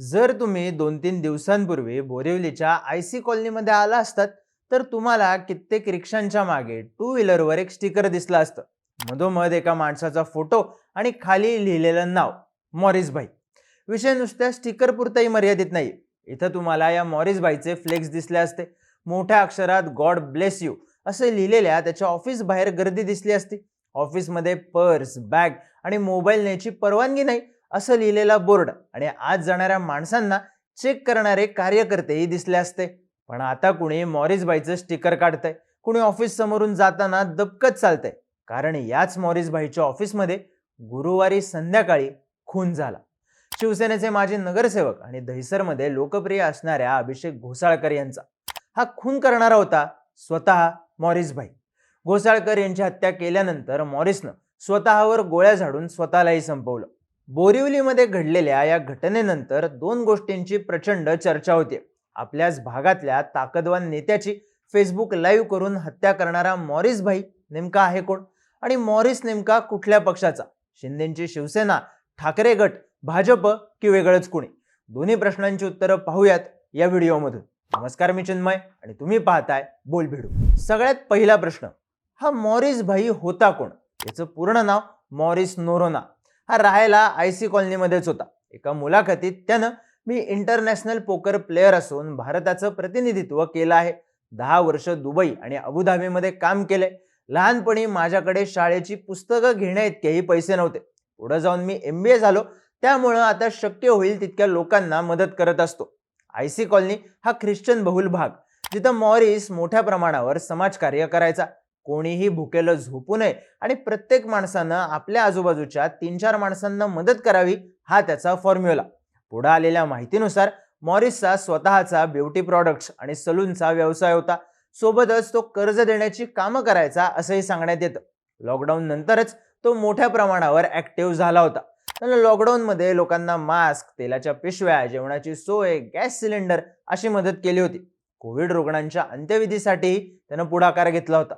जर तुम्ही दोन तीन दिवसांपूर्वी बोरिवलीच्या आय सी कॉलनीमध्ये आला असतात तर तुम्हाला कित्येक रिक्षांच्या मागे टू व्हीलरवर एक स्टिकर दिसला असतं. मधोमध एका माणसाचा फोटो आणि खाली लिहिलेलं नाव मॉरिस भाई. विषय नुसत्या स्टिकर पुरताही मर्यादित नाही. इथं तुम्हाला या मॉरिस भाईचे फ्लेक्स दिसले असते. मोठ्या अक्षरात गॉड ब्लेस यू असे लिहिलेल्या त्याच्या ऑफिस बाहेर गर्दी दिसली असती. ऑफिसमध्ये पर्स बॅग आणि मोबाईल न्यायची परवानगी नाही. असं लिहिलेला बोर्ड. आणि आज जाणाऱ्या माणसांना चेक करणारे कार्यकर्तेही दिसले असते. पण आता कुणी मॉरिसबाईचं स्टिकर काढतंय. कुणी ऑफिस समोरून जाताना दबकत चालतंय. कारण याच मॉरिसबाईच्या ऑफिसमध्ये गुरुवारी संध्याकाळी खून झाला. शिवसेनेचे माजी नगरसेवक आणि दहिसरमध्ये लोकप्रिय असणाऱ्या अभिषेक घोसाळकर यांचा. हा खून करणारा होता स्वतः मॉरिसभाई घोसाळकर यांची हत्या केल्यानंतर मॉरिसनं स्वतःवर गोळ्या झाडून स्वतःलाही संपवलं. बोरिवलीमध्ये घडलेल्या या घटनेनंतर दोन गोष्टींची प्रचंड चर्चा होती. आपल्याच भागातल्या ताकदवान नेत्याची फेसबुक लाईव्ह करून हत्या करणारा मॉरिस भाई नेमका आहे कोण? आणि मॉरिस नेमका कुठल्या पक्षाचा? शिंदेची शिवसेना ठाकरे गट भाजप की वेगळंच कुणी? दोन्ही प्रश्नांची उत्तरं पाहूयात या व्हिडिओमधून. नमस्कार मी चिन्मय आणि तुम्ही पाहताय बोल भिडू सगळ्यात पहिला प्रश्न हा मॉरिस भाई होता कोण? याचं पूर्ण नाव मॉरिस नोरोना. हा राहायला आय सी कॉलनीमध्येच होता. एका मुलाखतीत त्यानं मी इंटरनॅशनल पोकर प्लेअर असून भारताचं प्रतिनिधित्व केलं आहे. दहा वर्ष दुबई आणि अबुधाबीमध्ये काम केलंय. लहानपणी माझ्याकडे शाळेची पुस्तकं घेण्या इतकेही पैसे नव्हते. पुढे जाऊन मी एम बी ए झालो. त्यामुळं आता शक्य होईल तितक्या लोकांना मदत करत असतो. आय सी कॉलनी हा ख्रिश्चन बहुल भाग जिथं मॉरिस मोठ्या प्रमाणावर समाजकार्य करायचा. कोणीही भुकेलं झोपू नये. आणि प्रत्येक माणसानं आपल्या आजूबाजूच्या तीन चार माणसांना मदत करावी हा त्याचा फॉर्म्युला पुढे आलेल्या माहितीनुसार मॉरिसचा स्वतःचा ब्युटी प्रॉडक्ट्स आणि सलूनचा व्यवसाय होता. सोबतच तो कर्ज देण्याची कामं करायचा असंही सांगण्यात येतं. लॉकडाऊन नंतरच तो मोठ्या प्रमाणावर ऍक्टिव्ह झाला होता. त्यानं लॉकडाऊनमध्ये लोकांना मास्क तेलाच्या पिशव्या जेवणाची सोय गॅस सिलेंडर अशी मदत केली होती. कोविड रुग्णांच्या अंत्यविधीसाठी त्यानं पुढाकार घेतला होता.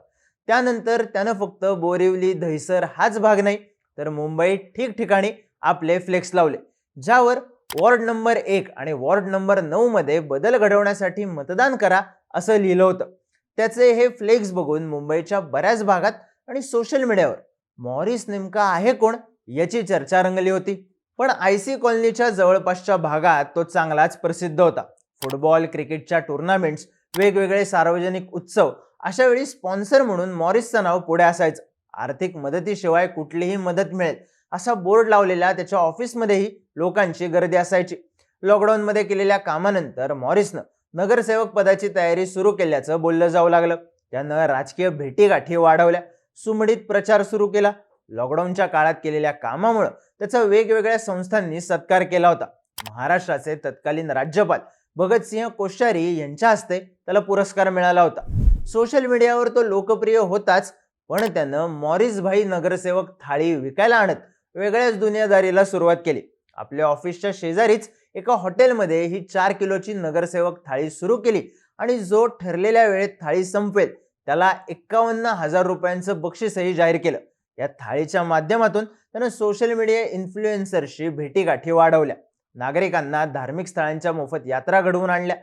त्यानंतर त्यानं फक्त बोरिवली दहिसर हाच भाग नाही तर मुंबईत ठिकठिकाणी आपले फ्लेक्स लावले. ज्यावर वॉर्ड नंबर एक आणि वॉर्ड नंबर नऊमध्ये बदल घडवण्यासाठी मतदान करा असं लिहिलं होतं. त्याचे हे फ्लेक्स बघून मुंबईच्या बऱ्याच भागात आणि सोशल मीडियावर मॉरिस नेमका आहे कोण याची चर्चा रंगली होती. पण आय सी कॉलनीच्या जवळपासच्या भागात तो चांगलाच प्रसिद्ध होता. फुटबॉल क्रिकेटच्या टुर्नामेंट्स वेगवेगळे सार्वजनिक उत्सव अशा वेळी स्पॉन्सर म्हणून मॉरिसचं नाव पुढे असायचं. आर्थिक मदतीशिवाय कुठलीही मदत मिळेल असा बोर्ड लावलेल्या त्याच्या ऑफिसमध्येही लोकांची गर्दी असायची. लॉकडाऊनमध्ये केलेल्या कामानंतर मॉरिसनं नगरसेवक पदाची तयारी सुरू केल्याचं बोललं जाऊ लागलं. त्यानं राजकीय भेटीगाठी वाढवल्या. सुमडीत प्रचार सुरू केला. लॉकडाऊनच्या काळात केलेल्या कामामुळं त्याचा वेगवेगळ्या संस्थांनी सत्कार केला होता. महाराष्ट्राचे तत्कालीन राज्यपाल भगतसिंह कोश्यारी यांच्या हस्ते त्याला पुरस्कार मिळाला होता. सोशल मीडियावर तो लोकप्रिय होताच पण त्यानं मॉरिस भाई नगरसेवक थाळी विकायला आणत वेगळ्याच दुनियादारीला सुरुवात केली. आपल्या ऑफिसच्या शेजारीच एका हॉटेलमध्ये ही चार किलोची नगरसेवक थाळी सुरू केली आणि जो ठरलेल्या वेळेत थाळी संपवेल त्याला एक्कावन्न हजार रुपयांचं बक्षीसही जाहीर केलं. या थाळीच्या माध्यमातून त्यानं सोशल मीडिया इन्फ्लुएन्सरशी भेटीगाठी वाढवल्या. नागरिकांना धार्मिक स्थळांच्या मोफत यात्रा घडवून आणल्या.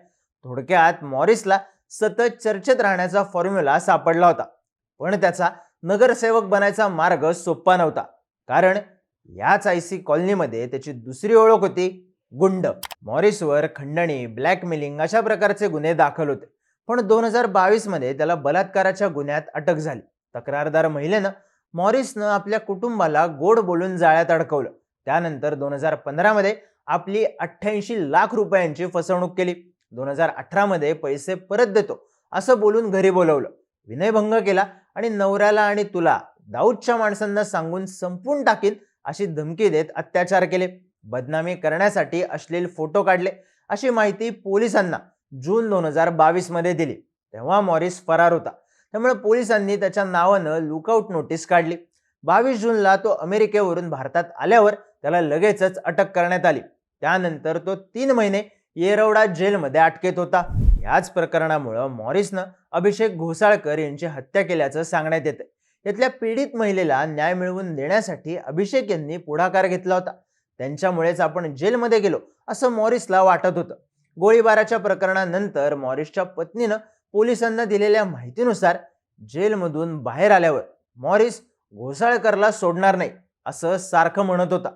थोडक्यात मॉरिसला सतत चर्चेत राहण्याचा फॉर्म्युला सापडला होता. पण त्याचा नगरसेवक बनायचा मार्ग सोपा नव्हता. कारण याच आय सी कॉलनीमध्ये त्याची दुसरी ओळख होती गुंड. मॉरिसवर खंडणी ब्लॅकमेलिंग अशा प्रकारचे गुन्हे दाखल होते. पण दोन हजार बावीसमध्ये त्याला बलात्काराच्या गुन्ह्यात अटक झाली. तक्रारदार महिलेनं मॉरिसनं आपल्या कुटुंबाला गोड बोलून जाळ्यात अडकवलं. त्यानंतर दोन हजार पंधरामध्ये आपली अठ्ठ्याऐंशी लाख रुपयांची फसवणूक केली. दोन हजार अठरामध्ये पैसे परत देतो असं बोलून घरी बोलवलं. विनयभंग केला आणि नवऱ्याला आणि तुला दाऊदच्या माणसांना सांगून संपून टाकील अशी धमकी देत अत्याचार केले. बदनामी करण्यासाठी अश्लील फोटो काढले अशी माहिती पोलिसांना जून दोन हजार बावीसमध्ये दिली. तेव्हा मॉरिस फरार होता. त्यामुळे पोलिसांनी त्याच्या नावानं लुकआउट नोटीस काढली. बावीस जूनला तो अमेरिकेवरून भारतात आल्यावर त्याला लगेचच अटक करण्यात आली. त्यानंतर तो तीन महिने येरवडा जेलमध्ये अटकेत होता. याच प्रकरणामुळं मॉरिसनं अभिषेक घोसाळकर यांची हत्या केल्याचं सांगण्यात येतं यातल्या पीडित महिलेला न्याय मिळवून देण्यासाठी अभिषेक यांनी पुढाकार घेतला होता. त्यांच्यामुळेच आपण जेलमध्ये गेलो असं मॉरिसला वाटत होतं. गोळीबाराच्या प्रकरणानंतर मॉरिसच्या पत्नीनं पोलिसांना दिलेल्या माहितीनुसार जेलमधून बाहेर आल्यावर मॉरिस घोसाळकरला सोडणार नाही असं सारखं म्हणत होता.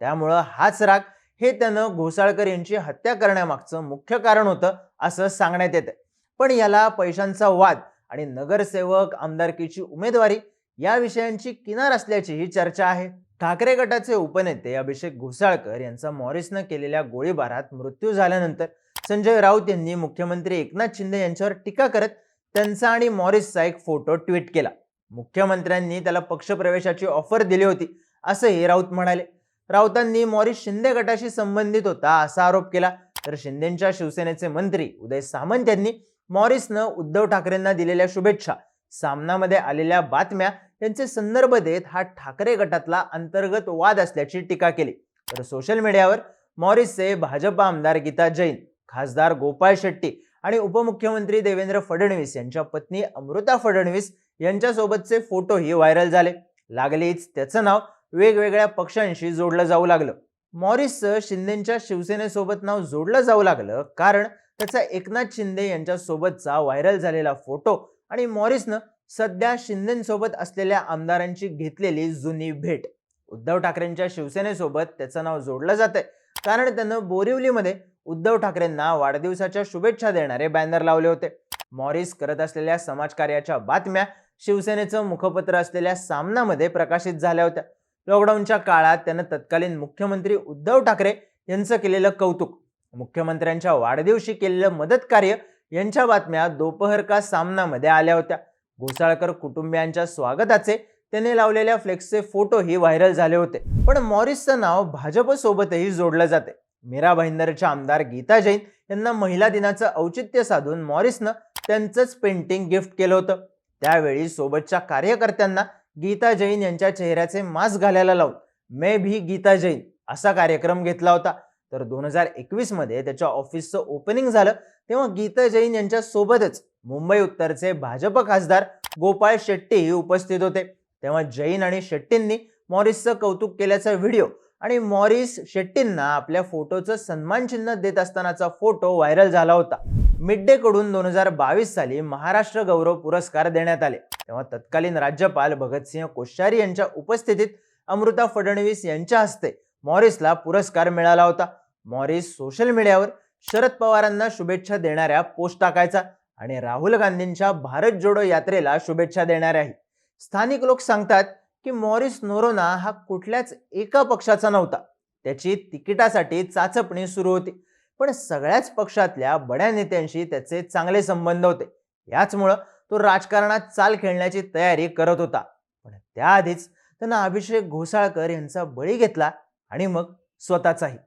त्यामुळं हाच राग हे त्यानं घोसाळकर यांची हत्या करण्यामागचं मुख्य कारण होतं असं सांगण्यात येतं पण याला पैशांचा वाद आणि नगरसेवक आमदारकीची उमेदवारी या विषयांची किनार असल्याचीही चर्चा आहे. ठाकरे गटाचे उपनेते अभिषेक घोसाळकर यांचा मॉरिसनं केलेल्या गोळीबारात मृत्यू झाल्यानंतर संजय राऊत यांनी मुख्यमंत्री एकनाथ शिंदे यांच्यावर टीका करत त्यांचा आणि मॉरिसचा एक फोटो ट्विट केला. मुख्यमंत्र्यांनी त्याला पक्षप्रवेशाची ऑफर दिली होती असंही राऊत म्हणाले. राऊतांनी मॉरिस शिंदे गटाशी संबंधित होता असा आरोप केला. तर शिंदेच्या शिवसेनेचे मंत्री उदय सामंत यांनी मॉरिसनं उद्धव ठाकरेंना दिलेल्या शुभेच्छा सामनामध्ये आलेल्या बातम्या यांचे संदर्भ देत हा ठाकरे गटातला अंतर्गत वाद असल्याची टीका केली. तर सोशल मीडियावर मॉरिसचे भाजप आमदार गीता जैन खासदार गोपाळ शेट्टी आणि उपमुख्यमंत्री देवेंद्र फडणवीस यांच्या पत्नी अमृता फडणवीस यांच्यासोबतचे फोटोही व्हायरल झाले. लागलीच त्याचं नाव वेगवेगळ्या पक्षांशी जोडलं जाऊ लागलं. मॉरिसचं शिंदेच्या शिवसेनेसोबत नाव जोडलं जाऊ लागलं कारण त्याचा एकनाथ शिंदे यांच्यासोबतचा व्हायरल झालेला फोटो आणि मॉरिसनं सध्या शिंदेसोबत असलेल्या आमदारांची घेतलेली जुनी भेट. उद्धव ठाकरेंच्या शिवसेनेसोबत त्याचं नाव जोडलं जातंय. कारण त्यानं बोरिवलीमध्ये उद्धव ठाकरेंना वाढदिवसाच्या शुभेच्छा देणारे बॅनर लावले होते. मॉरिस करत असलेल्या समाजकार्याच्या बातम्या शिवसेनेचं मुखपत्र असलेल्या सामनामध्ये प्रकाशित झाल्या होत्या. लॉकडाऊनच्या काळात त्यानं तत्कालीन मुख्यमंत्री उद्धव ठाकरे यांचं केलेलं कौतुक. मुख्यमंत्र्यांच्या वाढदिवशी केलेलं मदत कार्य यांच्या बातम्या दोपहर का सामनामध्ये आल्या होत्या. घोसाळकर कुटुंबियांच्या स्वागताचे त्याने लावलेल्या फ्लेक्सचे फोटोही व्हायरल झाले होते. पण मॉरिसचं नाव भाजपसोबतही जोडलं जाते. मीरा भाईंदरच्या आमदार गीता जैन यांना महिला दिनाचं औचित्य साधून मॉरिसनं त्यांचंच पेंटिंग गिफ्ट केलं होतं. त्यावेळी सोबतच्या कार्यकर्त्यांना गीता जैन यांच्या चेहऱ्याचे मास्क घालायला लावून मे भी गीता जैन असा कार्यक्रम घेतला होता. तर दोन हजार एकवीसमध्ये त्याच्या ऑफिसचं ओपनिंग झालं. तेव्हा गीता जैन यांच्या सोबतच मुंबई उत्तरचे भाजप खासदार गोपाळ शेट्टीही उपस्थित होते. तेव्हा जैन आणि शेट्टींनी मॉरिसचं कौतुक केल्याचा व्हिडिओ आणि मॉरिस शेट्टींना आपल्या फोटोचं सन्मान चिन्ह देत असतानाचा फोटो व्हायरल झाला होता. मिड डे कडून दोन हजार बावीस साली महाराष्ट्र गौरव पुरस्कार देण्यात आले. तेव्हा तत्कालीन राज्यपाल भगतसिंह कोश्यारी यांच्या उपस्थितीत अमृता फडणवीस यांच्या हस्ते मॉरिसला पुरस्कार मिळाला होता. मॉरिस सोशल मीडियावर शरद पवारांना शुभेच्छा देणाऱ्या पोस्ट टाकायचा आणि राहुल गांधींच्या भारत जोडो यात्रेला शुभेच्छा देणाऱ्याही. स्थानिक लोक सांगतात की मॉरिस नोरोना हा कुठल्याच एका पक्षाचा नव्हता. त्याची तिकिटासाठी चाचपणी सुरू होती. पण सगळ्याच पक्षातल्या बड्या नेत्यांशी त्याचे चांगले संबंध होते. याचमुळं तो राजकारणात चाल खेळण्याची तयारी करत होता. पण त्याआधीच त्यांना अभिषेक घोसाळकर यांचा बळी घेतला आणि मग स्वतःचाही.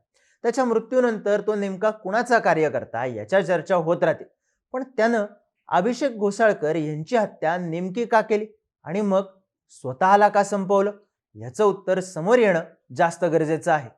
त्याच्या मृत्यूनंतर तो नेमका कुणाचा कार्यकर्ता याच्या चर्चा होत राहते. पण त्यानं अभिषेक घोसाळकर यांची हत्या नेमकी का केली? आणि मग स्वतःला का संपवलं? याचं उत्तर समोर येणं जास्त गरजेचं आहे.